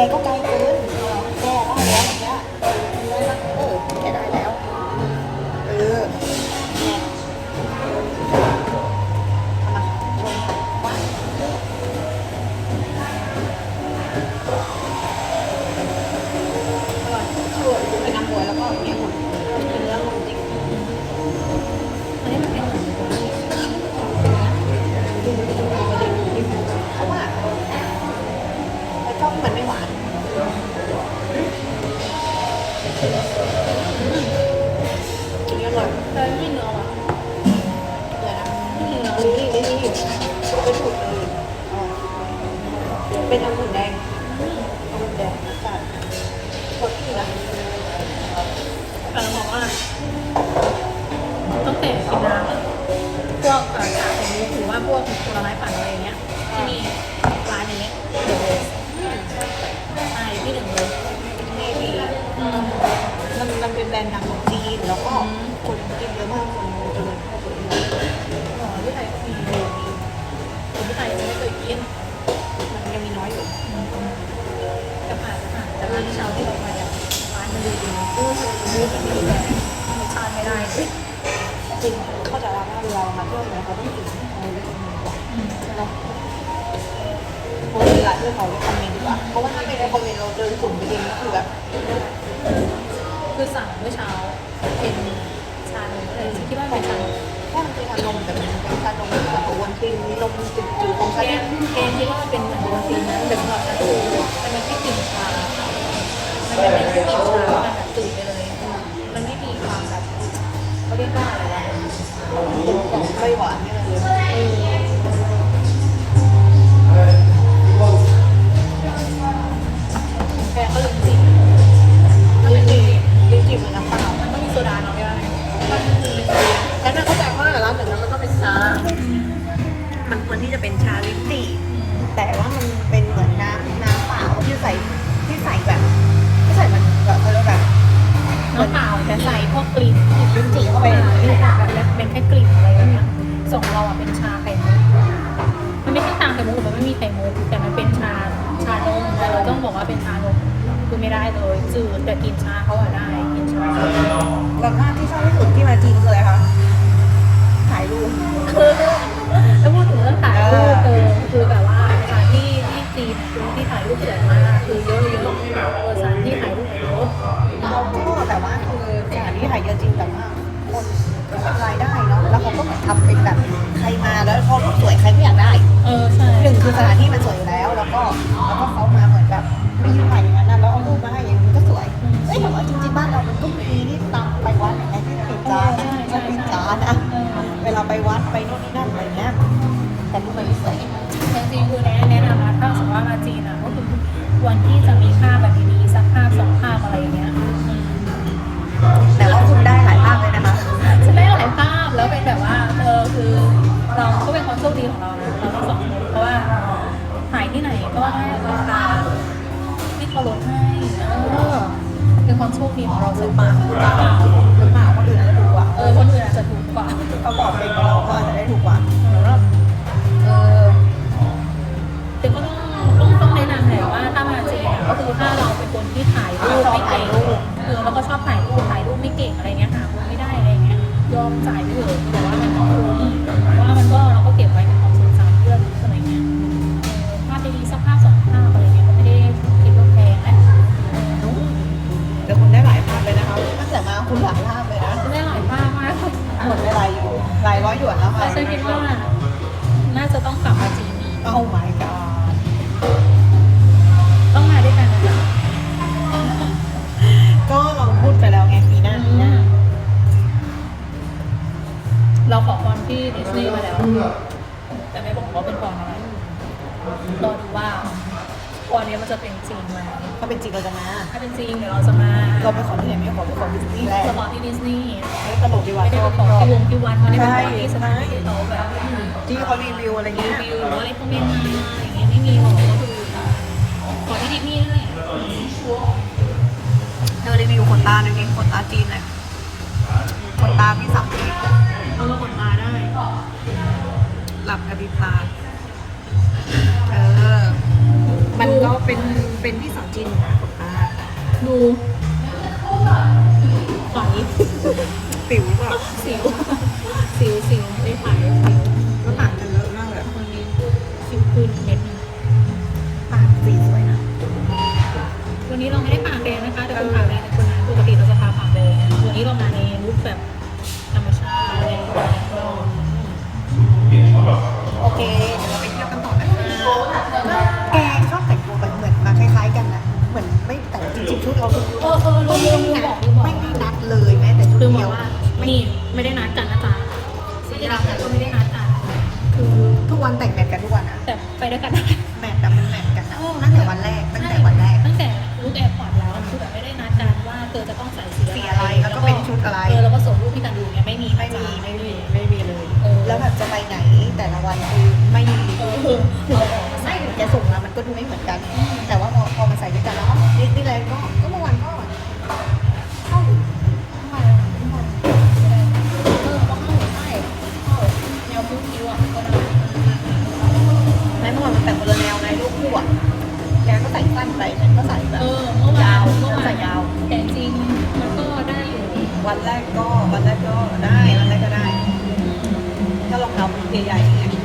แกก็ไร่อยแต่ไม่เนื้อว่ะเลยนะไม่เนื้อนี่นี่นี่เป็นถูกเลยอ๋อเป็นองุ่นแดงองุ่นแดงรสชาติสดชื่นะแต่เราบอกว่าตั้งแต่กินน้ำพวกอ่อชาไข่มุกหรือว่าพวกผลไม้ปั่นอะไรอย่างเงี้ยที่นี่ร้านนี้เดอะเบสใช่ที่หนึ่งเลยนี่ดีมันมันเป็นแบรนด์ดัง จะผ่านแต่ร้านเช้าที่เราไปอะร้านมันดูดีเออดูดีดีแต่รสชาติไม่ได้เลยจริงเข้าใจแล้วว่าเวลาเรามาเที่ยวเนี่ยเขาต้องกินอะไรเล็กน้อยก่อนอืมใช่ไหมโอ้ยละเรื่องเขาคอมเมนต์ดีกว่าเพราะว่าถ้าไม่ได้คอมเมนต์เราเดินสุ่มไปเองก็คือแบบคือสั่งเมื่อเช้าเป็นชานมอะไรคิดว่าเป็นชานมแค่มันเป็นชานมแต่เป็นชานมแบบวนตินนมจืดๆของแกชาติแกคิดว่ามันเป็นเหมือนโดนตีนนะแต่สำหรับฉันคือมันเป็นแค่กลิ่นชา มันเป็นแค่กลิ่นชามันแบบตื่นไปเลย มันไม่มีความแบบเขาเรียกว่าอะไรวะขอมไม่หวานไม่อะไรเลย ใส่พวกกลิ่นลิ้นจี่เข้าไปเป็นในนี้แบบเป็นแค่กลิ่นอะไรอย่างเงี้ยส่งเราอะเป็นชาไข่มุกมันไม่ใช่ชาไข่มุกมันไม่มีไข่มุกแต่มันเป็นชาชานมแต่เราต้องบอกว่าเป็นชานมคือไม่ได้เลยจืดแต่กินชาเขาอะได้กินชาแบบว่าที่ชอบที่สุดที่มาจีนคืออะไรคะถ่ายรูปคือถ้าพูดถึงเรื่องถ่ายรูปเออคือแบบว่าสถานที่ที่จีนคือที่ถ่ายรูปสวยมากคือเยอะเยอะเออสถานที่ถ่ายรูป แล้วเขาก็ทำเป็นแบบใครมาแล้วพอรูปสวยใครก็อยากได้เออใช่หนึ่งคือสถานที่มันสวยอยู่แล้ว แล้วก็แล้วก็เขามาเหมือนแบบไปยืนถ่ายอย่างนั้นนะแล้วเอารูปมาให้อย่างนี้ก็สวยเอ้ยแต่ว่าจริงๆบ้านเรามันก็มีที่ตามไปวัดอย่างเงี้ยที่ปิดจานนะที่ปิดจานนะเออเวลาไปวัดไปนู่นนี่นั่นอะไรเงี้ยแต่รู เป็นแบบว่าเออคือเราก็เป็นความโชคดีของเรานะเราทั้งสองคนเพราะว่าถ่ายที่ไหนก็ได้ราคาที่เขาลดให้เออเป็นความโชคดีของเราหสัรืกอเปปาล่าหรือเปล่าหรือเปล่าคนอื่นอาจจะถูกกว่าเออคนอื่นอาจจะถูกกว่าเขาบอกเป็นเราก็อาจจะได้ถูกกว่าแล้วเออแต่ก็ต้องต้องต้องแนะนำแหละว่าถ้ามาจีนเนี่ยก็คือถ้าเราเป็นคนที่ถ่ายรูปไม่เก่งเออแล้วก็ชอบถ่ายรูปถ่ายรูปไม่เก่งอะไรเงี้ยหาคนไม่ได้อะไรเงี้ ยยอมจ่ายไปเถอะแต่ว่ามันก็คุ้มเพราะว่ามันก็เราก็เก็บไว้เป็นความทรงจำเพื่อนอะไรเงี้ยเออภาพดีๆสักภาพสองภาพอะไรเงี้ยก็ไม่ได้คิดว่าแพงนะเออเนอะเดี๋ยวคุณได้หลายภาพเลยนะคะตั้งแต่มาคุณหลายภาพเลยนะได้หลายภาพมากหมดไปหลายอยู่หลายร้อยหยวนแล้วค่ะแต่ฉันคิดว่าน่าจะต้องกลับมาจีนอีกโอ้ my god รอดูว่าพรนี้มันจะเป็นจริงไหมถ้าเป็นจริงเราจะมาถ้าเป็นจริงเดี๋ยวเราจะมาเราไปขอที่ไหนไม่ขอไปขอดิสนีย์แลนจะด์ขอที่ดิสนีย์ไม่ตลกดีว่าไม่ได้ไปขอที่วงที่วัดไม่ได้ไปขอที่สถานที่ที่เขาแบบที่เขารีวิวอะไรรีเงี้ยวิวหรือว่าอะไรพวกนี้มาอย่างเงี้ยไม่มีหรอกก็คือขอที่ดิสนีย์นั่นแหละเธอรีวิวขนตาหน่อยดิขนตาจีนหน่อยขนตาพี่สามปีเอามาขนตาได้ หลับกระพริบตา เออ มันก็เป็นเป็น เป็นพี่สาวจีนนะของป้าดูไฝปิ๋วแบบ สิว สิวสิวไม่ไฝสิว ชุดเราทุกเออเออลืมลืมบอกลืมบอกไม่ได้นัดเลยแม้แต่ชุดลืมบเดีอยกวว่านี่ไม่ได้นัดกันนะจ๊ะไม่ได้นัดกันก็ไม่ได้นัดกันคือทุกวันแต่งแมทกันทุกวันนะแต่ไปด้วยกันได้แมทแต่มันแมทกันนะตั้งแต่วันแรกตั้งแต่วันแรก ตั้งแต่ลุกแอร์พอร์ตแล้วคือแบบไม่ได้นัดกันว่าเธอจะต้องใส่สีสีอะไรแล้วก็เป็นชุดอะไร เออแล้วก็ส่งรูปให้กันดูเนี่ยไม่มีไม่มีไม่มีไม่มีเลย เออแล้วแบบจะไปไหนแต่ละวันคือไม่มีเออไม่ถึงจะส่งมามันก็ดูไม่เหมือนกัน แต่คนละแนวไงลูกคู่อะแกก็ใส่สั้นไปฉันก็ใส่แบบยาวก็ใส่ยาว แต่จริงมันก็ได้อยู่วันแรกก็วันแรกก็ได้วันแรกก็ได้ ถ้าลองทำใหญ่ๆ